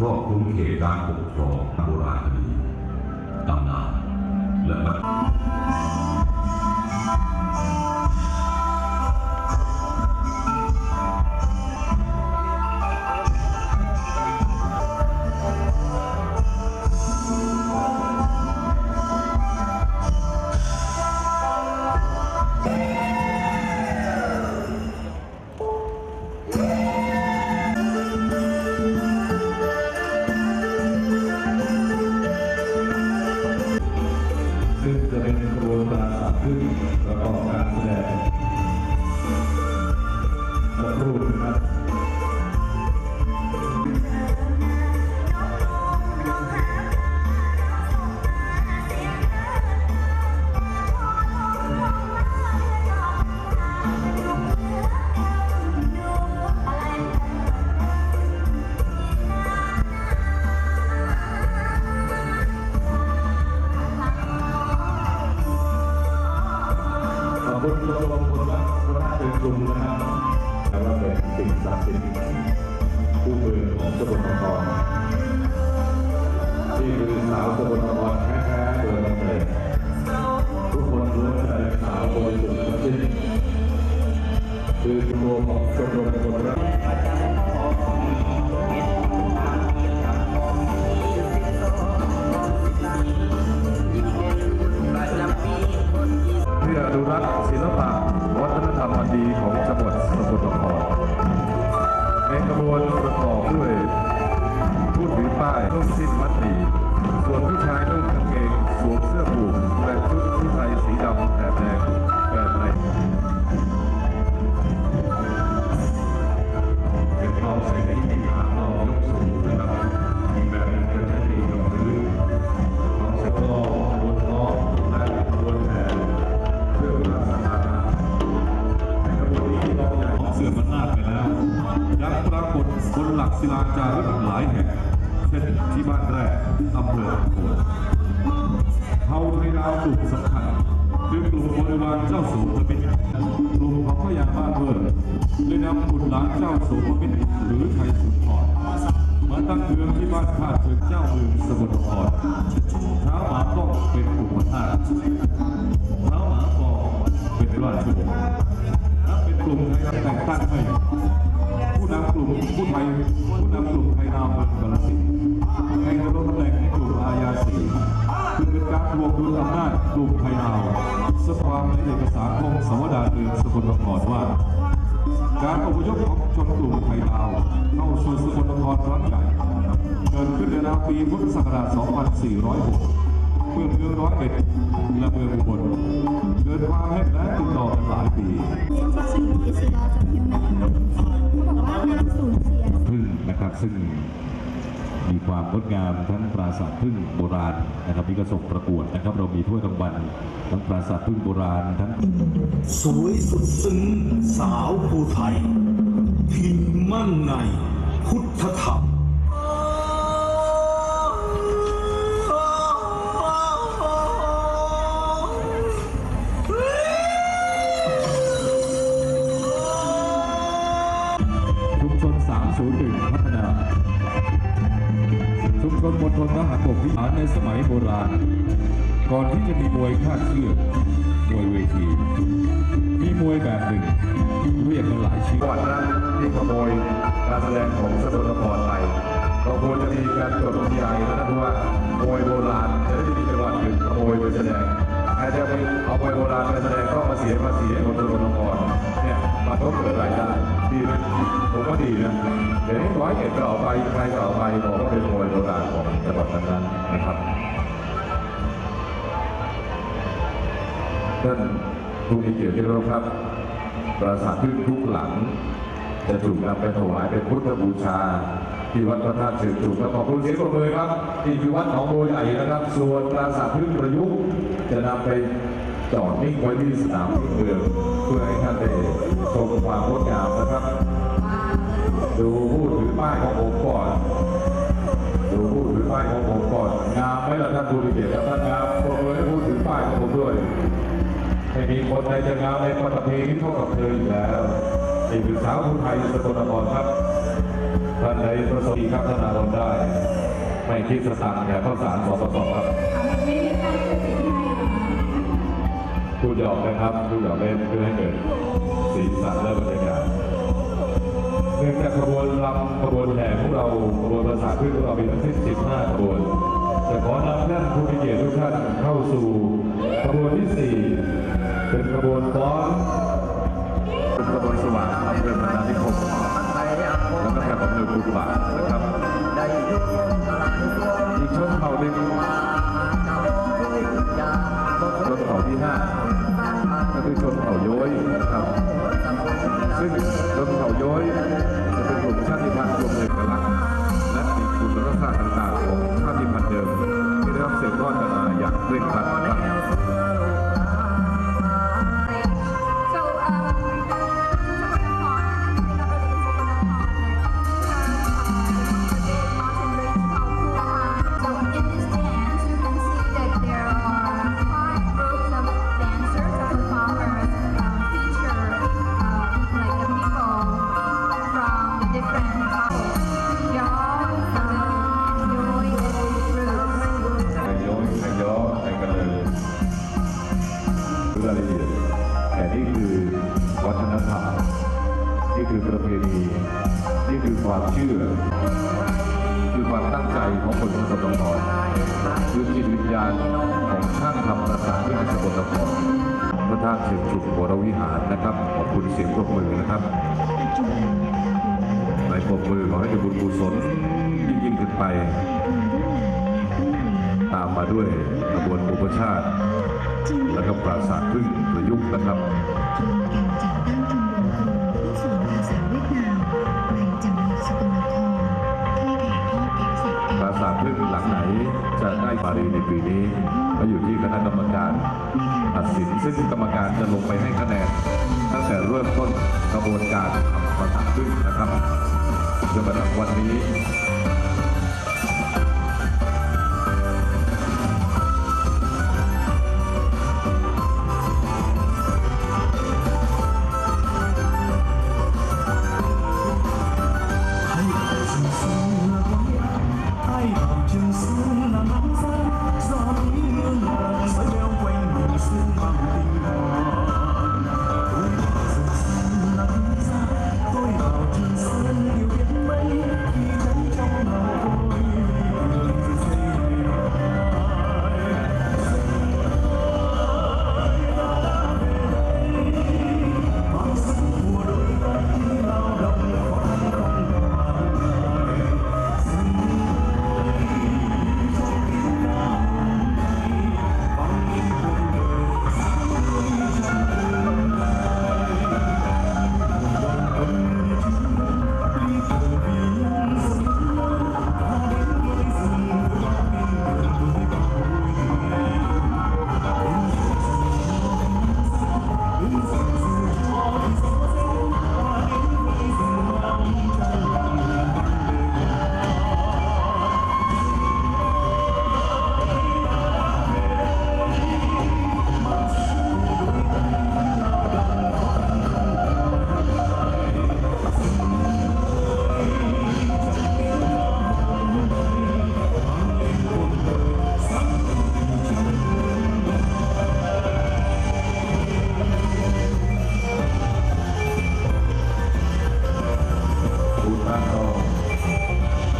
ครอบคลุมเขตการปกครองโบราณคดีตำนานและ ขึ้นประกอบการแสดงสักครู่นะครับ ขอบคุณชมรมคนรักคนรักเป็นกลุ่มนะครับแต่ว่าเป็นสิ่งศักดิ์สิทธิ์คู่มือของสกลนครที่คือสาวสกลนครแท้ๆโดยกำเนิดทุกคนล้วนแต่เป็นสาวบริสุทธิ์ทั้งสิ้นคือตัวของชมรมคนรักเพื่ออนุรัก ธ ที่บ้านแรกอำเภอโขงเผ่าไทยลาวกลุ่มสำคัญคือกลุ่มบริวารเจ้าสูงมิตรกลุ่มของพญาบ้านเวิร์ได้นำบุตรหลานเจ้าสูงมิตรหรือไทยสุนทรมาตั้งเมืองที่บ้านท่าเชิงเจ้าเมืองสกลนครเท้าหมาต้องเป็นอุปถาเท้าหมาฟองเป็นราชวงศ์นับเป็นกลุ่มไทยแต่งตั้งให้ผู้นำกลุ่มผู้ไทยผู้นำกลุ่ม วงดุลอำนาจกลุ่มไทยนาวสภาพในเอกสารของสวดาเมืองสกลนครว่า การอพยพของชนกลุ่มไทยลาวเข้าสู่สกลนครครั้งใหญ่เกิดขึ้นในราวปีพุทธศักราช 2406 เมื่อเมืองร้อยเอ็ดและเมืองอุบลเกิดความแห้งแล้งติดต่อกันหลายปีเรียนที่ชื่ออิสลาจากยูเมนเขาบอกว่าการสูญเสียพึ่งนะครับซึ่ง มีความงดงามทั้งปราสาทพึ่งโบราณนะครับนี่ก็ส่งประกวดนะครับ เรามีถ้วยรางวัลทั้งปราสาทพึ่งโบราณทั้งสวยสุดซึ้งสาวภูไทยที่มั่นในพุทธธรรมชุมชน301พัฒนา ชุมชนมณฑลทหารบกวิหารในสมัยโบราณ ก่อนที่จะมีมวยคาดเชือกมวยเวที มีมวยแบบหนึ่งเรียกกันหลายชื่อวัดนั้นที่ขโมยการแสดงของสกลนครไปก็ควรจะมีการจดทะเบียนะเพราะว่ามวยโบราณจะได้ม่มีจังหวัดอื่นขโมยไปแสดงใครจะไปเอามวยโบราณไปแสดงก็มาเสียภาษีให้คนสกลนครเนี่ยมาทบเกิดรายได้ดีผมว่าดีนะเดี๋ยวนี้ร้อยเอ็ดก็เอาไปใครก็เอาไปบอกว่าเป็นมวยโบอง จังหวัดนั้นๆนะครับท่านผู้มีเกียรติที่เคารพครับ ปราสาทพึ่งทุกหลัง จะถูกนำไปถวายเป็นพุทธบูชา ที่วัดพระธาตุเชิงชุมและขอบคุณเสียงปรบมือครับนี่คือวัดหนองโบวใหญ่นะครับ ส่วนปราสาทพึ่งประยุกต์จะนำไปจอดนิ่งไว้ที่สนามเมืองเพื่อให้ท่านได้ชมความงดงามนะครับ ดูผู้ถือป้ายขององค์ก่อนดูผู้ ป้ายของผมก่อนงามไหมล่ะท่านผู้มีเกียรติครับท่านงามปรบมือให้ผู้ถือป้ายของผมด้วยไม่มีคนใดจะงามในปัตตภีนี้เท่ากับเธออยู่แล้วนี่คือสาวผู้ไทยสกลนครครับท่านใดประสบดีครับท่านอารมณ์ได้ ไม่คิดสตางค์แก่ข้าวสารสปสครับไม่มีการตัดสินให้พูดหยอกนะครับพูดหยอกเล่นเพื่อให้เกิดสีสันและบรรยากาศ เนื่องจากขบวนรำขบวนแห่ของเราขบวนภาษาพืชของเรามีทั้งสิ้น15ขบวนจะขอนำท่านผู้มีเกียรติทุกท่านเข้าสู่ขบวนที่ 4 เป็นขบวนฟ้อนเป็นขบวนสว่างอำเภอพนานิคมแล้วก็แถบอำเภอกุฎบาทนะครับอีกชนเผ่าหนึ่งชนเผ่าที่ห้าก็คือชนเผ่า ความเชื่อ คือความตั้งใจของคนสกลนครคือจิตวิญญาณของช่างทำประสานที่สกลนครพระธาตุเชิงชุมวรวิหารนะครับ ขอบคุณเสียงปรบมือนะครับในปรบมือขอให้บุญกุศลยิ่งยิ่งขึ้นไป ตามมาด้วยกระบวนอุปชาติ และก็ปราสาทพึ่งประยุกต์นะครับ จะได้ปารีในปีนี้ก็อยู่ที่คณะกรรมการตัดสินซึ่งกรรมการจะลงไปให้คะแนนตั้งแต่เริ่มต้นกระบวนการทำประทับขึ้นนะครับจนกระทั่งวันนี้